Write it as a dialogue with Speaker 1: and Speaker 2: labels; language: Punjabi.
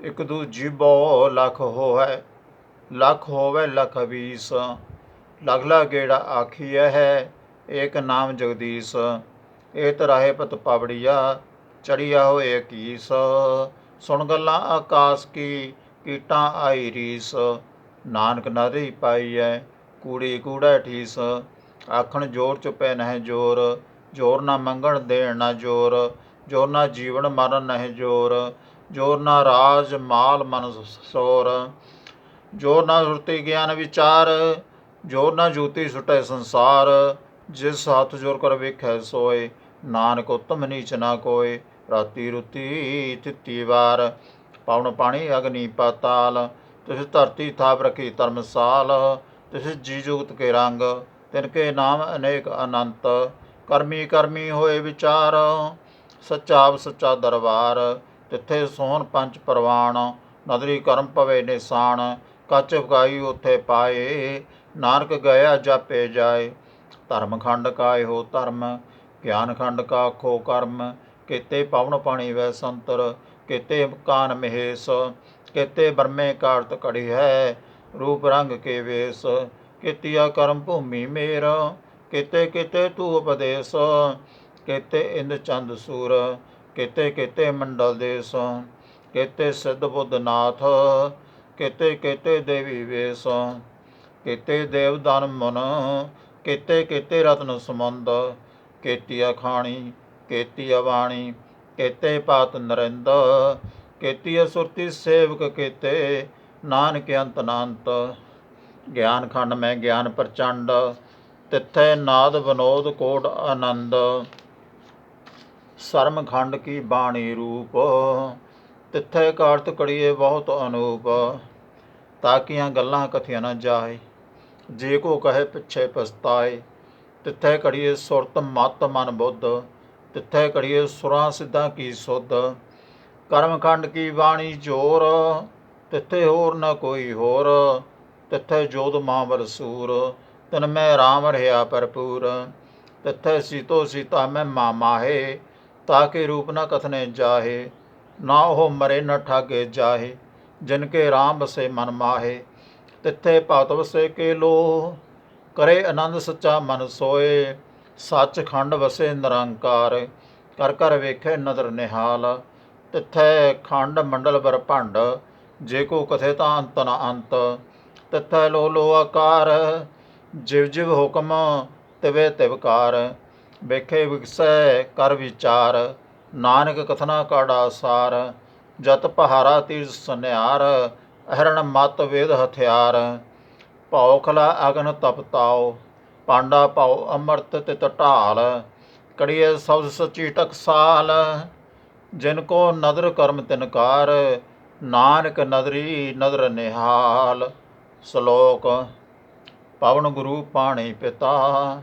Speaker 1: ਇਕ ਦੂਜੀ ਬੋ ਲਖ ਹੋਵੇ ਲਖ ਹੋਵੇ ਲਖ ਵੀਸ। ਲਗਲਾ ਗੇੜਾ ਆਖੀਐ ਹੈ, ਏਕ ਨਾਮ ਜਗਦੀਸ਼। ਏਤ ਰਾਹੇ ਪਤ ਪਾਵੜੀਆ, ਚੜੀਆ ਹੋਏ ਕੀਸ। ਸੁਣ ਗੱਲਾਂ ਆਕਾਸ ਕੀ, ਕੀਟਾਂ ਆਈ ਰੀਸ। ਨਾਨਕ ਨਦਰੀ ਪਾਈਐ, ਕੂੜੀ ਕੂੜਾ ਠੀਸ। ਆਖਣ ਜੋਰ ਚੁਪੈ ਨਹਿ ਜੋਰ ਜੋਰ ਨਾ ਮੰਗਣ ਦੇਣ ਨਾ ਜੋਰ ਜੋਰ ਨਾ ਜੀਵਨ ਮਰਨ ਨਹਿ ਜੋਰ। ਜੋਰ ਨਾ ਰਾਜ ਮਾਲ ਮਨ ਸੋਰ। ਜੋਰ ਨਾ ਸੁਰਤੀ ਗਿਆਨ ਵਿਚਾਰ, ਜੋਰ ਨਾ ਜੂਤੀ ਸੁਟੈ ਸੰਸਾਰ। ਜਿਸ ਹੱਥ ਜੋਰ ਕਰ ਵੇਖੈ ਸੋਏ, ਨਾਨਕ ਉਤਮ ਨੀਚ ਨਾ ਕੋਏ। ਰਾਤੀ ਰੁਤੀ ਤਿੱਤੀ ਵਾਰ, ਪਵਨ ਪਾਣੀ ਅਗਨੀ ਪਾਤਾਲ। ਤਿਸ ਧਰਤੀ ਥਾਪ ਰਖੀ ਧਰਮਸਾਲ, ਤਿਸ ਜੀ ਜੁਗਤ ਕੇ ਰੰਗ, ਤਿਨ ਕੇ ਨਾਮ ਅਨੇਕ ਅਨੰਤ। ਕਰਮੀ ਕਰਮੀ ਹੋਏ ਵਿਚਾਰ, ਸੱਚਾ ਸੱਚਾ ਦਰਬਾਰ। ਤਿੱਥੇ ਸੋਹਣ ਪੰਚ ਪਰਵਾਨ ਨਦਰੀ ਕਰਮ ਭਵੇ ਨਿਸ਼ਾਨ ਕੱਚ ਫਕਾਈ ਉਥੇ ਪਾਏ, ਨਾਨਕ ਗਿਆ ਜਾਪੇ ਜਾਏ। ਧਰਮ ਖੰਡ ਕਾ ਇਹੋ ਧਰਮ, ਗਿਆਨ ਖੰਡ ਕਾ ਖੋ ਕਰਮ, ਕੀਤੇ ਪਵਨ ਪਾਣੀ ਵੈ ਸੰਤਰ, ਕੀਤੇ ਕਾਨ ਮਹੇਸ਼, ਕੀਤੇ ਬਰਮੇ ਕਾਰਤ ਕੜੀ ਹੈ, ਰੂਪ ਰੰਗ ਕੇ ਵੇਸ, ਕੀਤੀਆ ਕਰਮ ਭੂਮੀ ਮੇਰ, ਕੀਤੇ ਕੀਤੇ ਤੂ ਉਪਦੇਸ, ਕੀਤੇ ਇੰਦ ਚੰਦ ਸੂਰ ਕੀਤੇ ਕੀਤੇ ਮੰਡਲ ਦੇਸ ਕੀਤੇ ਸਿੱਧ ਬੁੱਧ ਨਾਥ, ਕੀਤੇ ਕੀਤੇ ਦੇਵੀ ਵੇਸ, ਕੀਤੇ ਦੇਵਦਾਨ ਮਨ, ਕੀਤੇ ਕੀਤੇ ਰਤਨ ਸਮੰਦ ਕੇਤੀ ਅਖਾਣੀ ਕੀਤੀ ਅਵਾਣੀ ਕੀਤੇ ਪਾਤ ਨਰਿੰਦ ਕੀਤੀ ਸੁਰਤੀ ਸੇਵਕ ਕੀਤੇ, ਨਾਨਕ ਅੰਤ ਨਾਨਤ ਗਿਆਨ ਖੰਡ ਮੈਂ ਗਿਆਨ ਪ੍ਰਚੰਡ, ਤਿੱਥੇ ਨਾਦ ਵਿਨੋਦ ਕੋਟ ਆਨੰਦ। ਸਰਮ ਖੰਡ ਕੀ ਬਾਣੀ ਰੂਪ, ਤਿੱਥੇ ਕਾਰਤ ਕੜੀਏ ਬਹੁਤ ਅਨੂਪ, ਤਾਕੀਆਂ ਗੱਲਾਂ ਕਥਿਆ ਨਾ ਜਾਏ, ਜੇ ਕੋ ਕਹੇ ਪਿੱਛੇ ਪਸਤਾਏ ਤਿੱਥੇ ਕੜੀਏ ਸੁਰਤ ਮਤ ਮਨ ਬੁੱਧ, ਤਿੱਥੇ ਕੜੀਏ ਸੁਰਾਂ ਸਿੱਧਾਂ ਕੀ ਸੁਧ ਕਰਮਖੰਡ ਕੀ ਬਾਣੀ ਜੋਰ, ਤਿੱਥੇ ਹੋਰ ਨਾ ਕੋਈ ਹੋਰ, ਤਿੱਥੇ ਜੋਧ ਮਾਵਰ ਸੂਰ, ਤਨ ਮੈਂ RAM ਰਿਹਾ ਭਰਪੂਰ, ਤਿੱਥੇ ਸੀਤੋ ਸੀਤਾ ਮੈਂ ਮਾਮਾਹੇ ਤਾਕੇ ਰੂਪ ਨਾ ਕਥਨੇ ਜਾਹੇ, ਨਾ ਉਹ ਮਰੇ ਨ ਠਾਗੇ ਜਾਹੇ, ਜਿਨ ਕੇ RAM ਬਸੇ ਮਨ ਮਾਹੇ, ਤਿੱਥੇ ਭਗਤ ਵਸੇ ਕੇ ਲੋ ਕਰੇ ਆਨੰਦ ਸੱਚਾ ਮਨ ਸੋਏ ਸੱਚ ਖੰਡ ਵਸੇ ਨਿਰੰਕਾਰ, ਕਰ ਕਰ ਵੇਖੇ ਨਦਰ ਨਿਹਾਲ, ਤਿੱਥੇ ਖੰਡ ਮੰਡਲ ਵਰ ਭੰਡ, ਜੇ ਕੋ ਕਥੇ ਤਾਂ ਅੰਤ ਨ ਅੰਤ, ਤਿੱਥੈ ਲੋ ਲੋ ਆਕਾਰ, ਜਿਵ ਜਿਵ ਹੁਕਮ ਤਿਵੇ ਤਿਵਕਾਰ ਵੇਖੇ ਵਿਕਸੈ ਕਰ ਵਿਚਾਰ, ਨਾਨਕ ਕਥਨਾ ਕਾੜਾ ਸਾਰ, ਜਤ ਪਹਾਰਾ ਤੀਰ ਸੁਨਿਆਰ, ਅਹਰਣ ਮਤ ਵੇਦ ਹਥਿਆਰ। ਭੌਖਲਾ ਅਗਨ ਤਪਤਾਓ ਪਾਂਡਾ ਪਾਉ ਅਮਰਤ ਤਿਤ ਢਾਲ। ਕੜੀਏ ਸਬਦ ਸਚੀ ਟਕਸਾਲ ਜਿਨ ਕੋ ਨਦਰ ਕਰਮ ਤਿਨਕਾਰ ਨਾਨਕ ਨਦਰੀ ਨਦਰ ਨਿਹਾਲ। ਸ਼ਲੋਕ, ਪਵਨ ਗੁਰੂ ਪਾਣੀ ਪਿਤਾ।